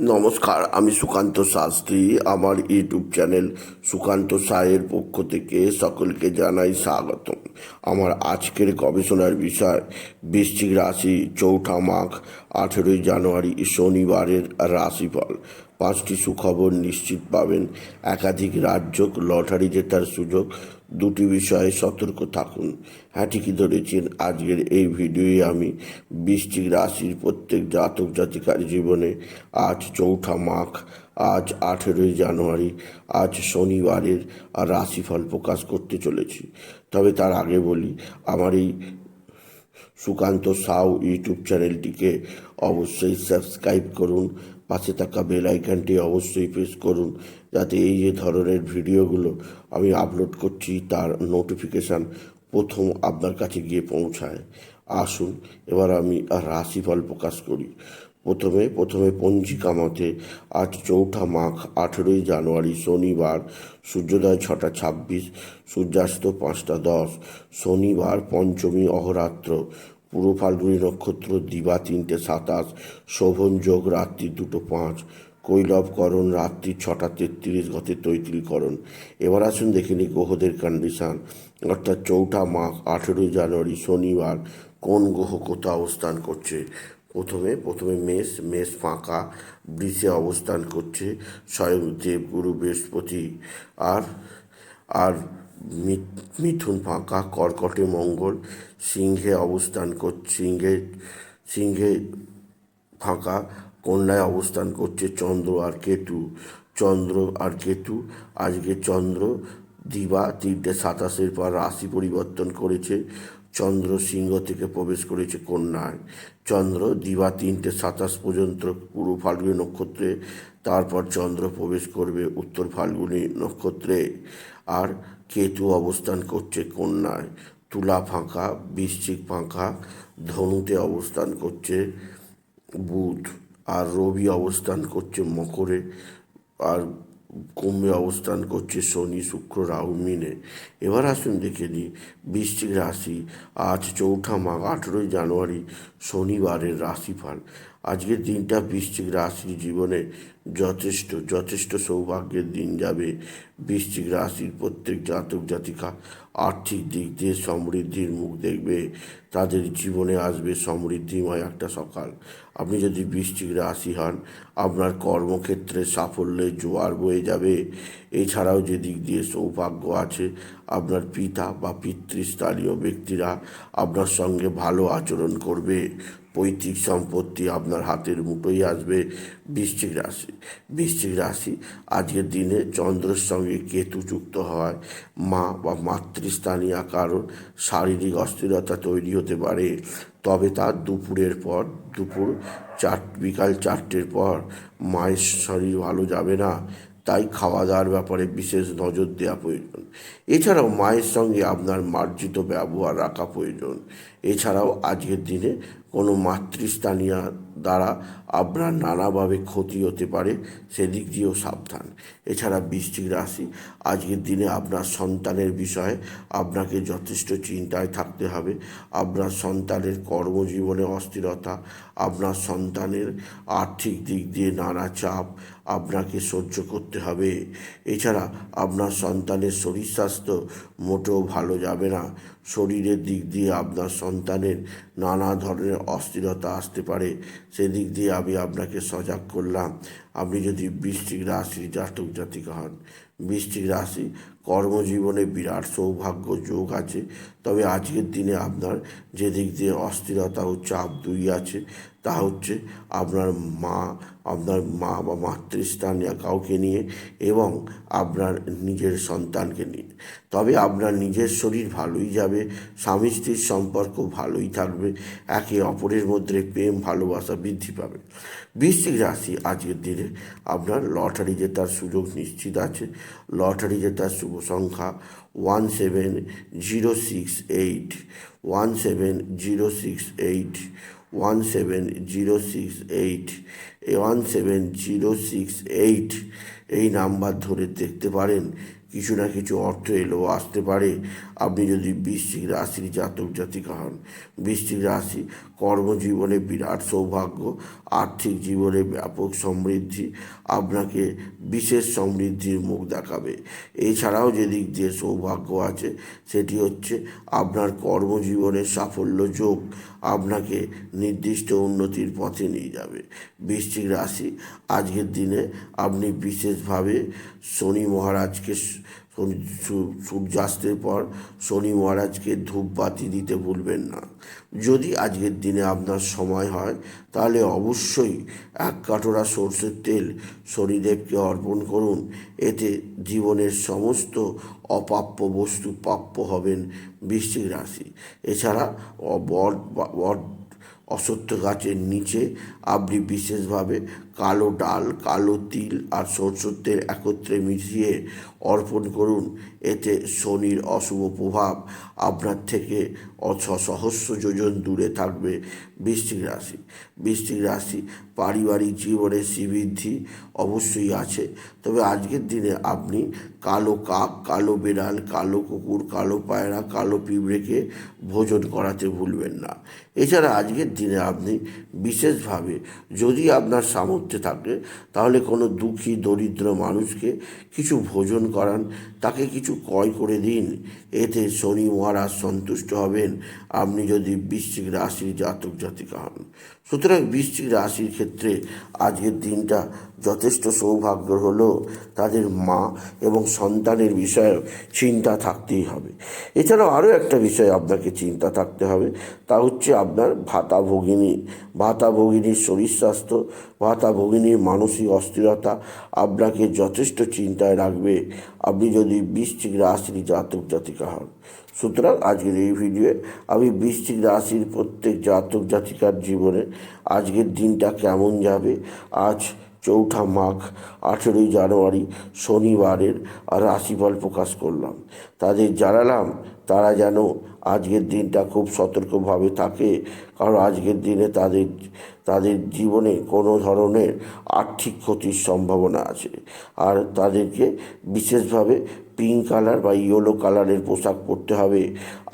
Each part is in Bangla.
নমস্কার, আমি সুকান্ত শাস্ত্রী। আমার ইউটিউব চ্যানেল সুকান্ত সায়ের পক্ষ থেকে সকলকে জানাই স্বাগতম। আমার আজকের গবেষণার বিষয়, বৃশ্চিক রাশি চৌঠা মাঘ, আঠেরোই জানুয়ারি শনিবারের রাশিফল। পাঁচটি সুখবর নিশ্চিত পাবেন। একাধিক রাজ্য লটারি জেতার সুযোগ দুটি বিষয়ে সতর্ক থাকুন। হ্যাঁ ঠিকই ধরেছেন, আজকের এই ভিডিওয়ে আমি বৃশ্চিক রাশির প্রত্যেক জাতক জাতিকার জীবনে আজ চৌঠা মাঘ, আজ আঠেরোই জানুয়ারি, আজ শনিবারের রাশিফল প্রকাশ করতে চলেছি। তবে তার আগে বলি, আমার এই সুকান্ত সাউ ইউটিউব চ্যানেলটিকে অবশ্যই সাবস্ক্রাইব করুন পাশে থাকা বেল আইকনটি অবশ্যই প্রেস করুন, যাতে এই যে ধরনের ভিডিওগুলো আমি আপলোড করছি, তার নোটিফিকেশান প্রথম আপনার কাছে গিয়ে পৌঁছায়। আসুন, এবার আমি রাশিফল প্রকাশ করি। প্রথমে প্রথমে পঞ্জিকা মতে আজ চৌঠা মাঘ, আঠেরোই জানুয়ারি, শনিবার, সূর্যোদয় ছটা ছাব্বিশ, সূর্যাস্ত পাঁচটা দশ, শনিবার পঞ্চমী অহরাত্র পূর্ব ফাল্গুনী নক্ষত্র, দিবা তিনটে, সাতাশ, শোভন, যোগ, রাত্রি দুটো, পাঁচ কৈলবকরণ রাত্রি ছটা, তেত্রিশ, গতে তৈত্রীকরণ এবার আসুন দেখে গ্রহদের কন্ডিশান অর্থাৎ চৌঠা মাঘ, আঠেরোই জানুয়ারি, শনিবার, কোন গ্রহ কোথা অবস্থান করছে? প্রথমে প্রথমে মেষ মেষ ফাঁকা, বৃষে অবস্থান করছে, স্বয়ং দেবগুরু বৃহস্পতি, আর আর মিথুন ফাঁকা, কর্কটে মঙ্গল, সিংহে অবস্থান করছে সিংহে সিংহে ফাঁকা, কন্যায় অবস্থান করছে চন্দ্র আর কেতু, চন্দ্র আর কেতু, আজকে চন্দ্র দিবা তিনটে সাতাশের পর রাশি পরিবর্তন করেছে, চন্দ্র সিংহ থেকে প্রবেশ করেছে কন্যায়, চন্দ্র দিবা তিনটে সাতাশ পর্যন্ত পূর্ব ফাল্গুনী নক্ষত্রে তারপর চন্দ্র প্রবেশ করবে উত্তর ফাল্গুনী নক্ষত্রে। আর কেতু অবস্থান করছে কন্যায়। তুলা ফাঁকা, বৃশ্চিক ফাঁকা, ধনুতে অবস্থান করছে বুধ। আর রবি অবস্থান করছে মকরে। আর কুম্ভে অবস্থান করছে শনি, শুক্র, রাহু, মিনে। এবার আসুন দেখে নিই, বৃশ্চিক রাশি আজ চৌঠা মাঘ, আঠেরোই জানুয়ারি, শনিবারের রাশিফল। আজকের দিনটা বৃশ্চিক রাশির জীবনে যথেষ্ট যথেষ্ট সৌভাগ্যের দিন যাবে। বৃশ্চিক রাশির প্রত্যেক জাতক জাতিকা আর্থিক দিক দিয়ে সমৃদ্ধির মুখ দেখবে। তাদের জীবনে আসবে সমৃদ্ধিময় একটা সকাল। আপনি যদি বৃশ্চিক রাশি হন, আপনার কর্মক্ষেত্রে সাফল্যের জোয়ার বয়ে যাবে। এছাড়াও যে দিক দিয়ে সৌভাগ্য আছে, আপনার পিতা বা পিতৃস্থানীয় ব্যক্তিরা আপনার সঙ্গে ভালো আচরণ করবে, পৈতৃক সম্পত্তি আপনার হাতের মুঠোই আসবে, বৃশ্চিক রাশি। বৃশ্চিক রাশি, আজকের দিনে চন্দ্রের সঙ্গে কেতু যুক্ত হওয়ায় মা বা মাতৃস্থানীয় কারণ শারীরিক অস্থিরতা তৈরি হতে পারে। তবে তার দুপুরের পর, দুপুর চার, বিকাল চারটের পর মায়ের শরীর ভালো যাবে না। তাই খাওয়া দাওয়ার ব্যাপারে বিশেষ নজর দেওয়া প্রয়োজন। এছাড়াও মায়ের সঙ্গে আপনার মার্জিত ব্যবহার রাখা প্রয়োজন। এছাড়াও আজকের দিনে কোনো মাতৃস্থানীয় দ্বারা আপনার নানাভাবে ক্ষতি হতে পারে, সেদিক দিয়েও সাবধান। এছাড়া বৃশ্চিক রাশি, আজকের দিনে আপনার সন্তানের বিষয়ে আপনাকে যথেষ্ট চিন্তায় থাকতে হবে। আপনার সন্তানের কর্মজীবনে অস্থিরতা, আপনার সন্তানের আর্থিক দিক দিয়ে নানা চাপ আপনাকে সহ্য করতে হবে। এছাড়া আপনার সন্তানের শরীর স্বাস্থ্য মোটেও ভালো যাবে না। শরীরের দিক দিয়ে আপনার সন্তানের নানা ধরনের অস্থিরতা আসতে পারে। সেদিক দিয়ে আমি আপনাকে সজাগ করলাম। আপনি যদি বৃষ্টিক রাশির জাতক, জাতিকা হন, বৃশ্চিক রাশি কর্মজীবনে বিরাট সৌভাগ্য যোগ আছে। তবে আজকের দিনে আপনার যে দিক দিয়ে অস্থিরতা ও চাপ দুই আছে তা হচ্ছে আপনার মা আপনার মা বা মাতৃস্থানীয় কাউকে নিয়ে এবং আপনার নিজের সন্তানকে নিয়ে। তবে আপনার নিজের শরীর ভালোই যাবে, স্বামী স্ত্রীর সম্পর্ক ভালোই থাকবে, একে অপরের মধ্যে প্রেম, ভালোবাসা বৃদ্ধি পাবে। বৃশ্চিক রাশি আজকের দিনে আপনার লটারি জেতার সুযোগ নিশ্চিত আছে। লটারি জেতার শুভ সংখ্যা one seven zero six eight, one seven zero six eight one seven zero six eight one seven zero six eight এই নাম্বার ধরে দেখতে পারেন। কিছু না কিছু অর্থ এলেও আসতে পারে। আপনি যদি বৃশ্চিক রাশির জাতক জাতিকা হন, বৃশ্চিক রাশি কর্মজীবনে বিরাট সৌভাগ্য, আর্থিক জীবনে ব্যাপক সমৃদ্ধি, আপনাকে বিশেষ সমৃদ্ধির মুখ দেখাবে। এছাড়াও যেদিক দিয়ে সৌভাগ্য আছে, সেটি হচ্ছে আপনার কর্মজীবনের সাফল্য যোগ, আপনাকে নির্দিষ্ট উন্নতির পথে নিয়ে যাবে। বৃশ্চিক রাশি, আজকের দিনে আপনি বিশেষভাবে শনি মহারাজকে সূর্যাস্তের পর শনি মহারাজকে ধূপবাতি দিতে ভুলবেন না। যদি আজকের দিনে আপনার সময় হয়, তাহলে অবশ্যই এক কাটোরা সর্ষের তেল শনিদেবকে অর্পণ করুন। এতে জীবনের সমস্ত অপ্রাপ্য বস্তু প্রাপ্য হবেন বৃশ্চিক রাশি। এছাড়া বট অসত্য গাছের নিচে আপনি বিশেষভাবে কালো ডাল, কালো তিল আর সরষের তেল একত্রে মিশিয়ে অর্পণ করুন। এতে শনির অশুভ প্রভাব আপনার থেকে সহস্র যোজন দূরে থাকবে। বৃশ্চিক রাশি বৃশ্চিক রাশি পারিবারিক জীবনে শ্রীবৃদ্ধি অবশ্যই আছে। তবে আজকের দিনে আপনি কালো কাক, কালো বেড়াল, কালো কুকুর, কালো পায়রা, কালো পিঁপড়েকে ভোজন করাতে ভুলবেন না। এছাড়া আজকের দিনে আপনি বিশেষভাবে যদি আপনার সামর্থ্য থাকে, তাহলে কোনো দুঃখী, দরিদ্র মানুষকে কিছু ভোজন করান, তাকে কিছু ক্রয় করে দিন। এতে শনি মহারাজ সন্তুষ্ট হবেন। আপনি যদি বৃশ্চিক রাশির জাতক জাতিকা হন। সুতরাং বৃশ্চিক রাশির ক্ষেত্রে আজকের দিনটা যথেষ্ট সৌভাগ্য হলেও তাদের মা এবং সন্তানের বিষয়ে চিন্তা থাকতেই হবে। এছাড়াও আরও একটা বিষয় আপনাকে চিন্তা থাকতে হবে, তা হচ্ছে আপনার ভাতা ভগিনী। ভাতা ভগিনীর শরীর স্বাস্থ্য, ভাতা ভগিনীর মানসিক অস্থিরতা আপনাকে যথেষ্ট চিন্তায় রাখবে। আপনি যদি বৃশ্চিক রাশির জাতক জাতিকা হন। সুতরাং আজকের এই ভিডিওয়ে আমি বৃশ্চিক রাশির প্রত্যেক জাতক জাতিকার জীবনে আজকের দিনটা কেমন যাবে, আজ চৌঠা মাঘ, আঠেরোই জানুয়ারি শনিবারের রাশিফল প্রকাশ করলাম। তাদের জানালাম, তারা যেন আজকের দিনটা খুব সতর্কভাবে থাকে, কারণ আজকের দিনে তাদের তাদের জীবনে কোনো ধরনের আর্থিক ক্ষতির সম্ভাবনা আছে। আর তাদেরকে বিশেষভাবে পিঙ্ক কালার বা ইয়েলো কালারের পোশাক পরতে হবে।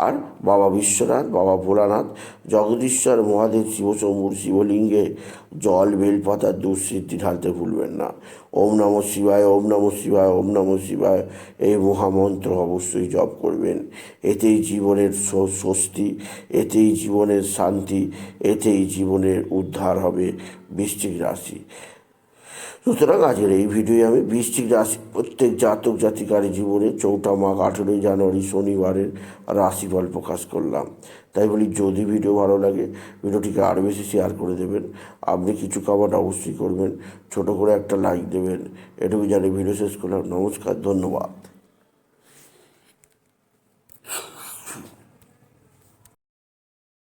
আর বাবা বিশ্বনাথ, বাবা ভোলানাথ, জগদীশ্বর, মহাদেব, শিবশম্ভুর শিবলিঙ্গে জল, বেলপাতা দুঃসিদ্ধি ঢালতে ভুলবেন না। ওম নম শিবায়, ওম নম শিবায়, ওম নম শিবায় এই মহামন্ত্র অবশ্যই জপ করবেন। এতেই জীবনের স্বস্তি, এতেই জীবনের শান্তি, এতেই জীবনের উদ্ধার হবে বৃশ্চিক রাশি। সুতরাং আজকের এই ভিডিওয়ে আমি বৃশ্চিক রাশি, প্রত্যেক জাতক জাতিকার জীবনে চৌঠা মাঘ আঠেরোই জানুয়ারি শনিবারের রাশিফল প্রকাশ করলাম। তাই বলি, যদি ভিডিও ভালো লাগে, ভিডিওটিকে আরও বেশি শেয়ার করে দেবেন। আপনি কিছু কামাট অবশ্যই করবেন, ছোট করে একটা লাইক দেবেন। এটুকু জানি ভিডিও শেষ করলাম। নমস্কার, ধন্যবাদ।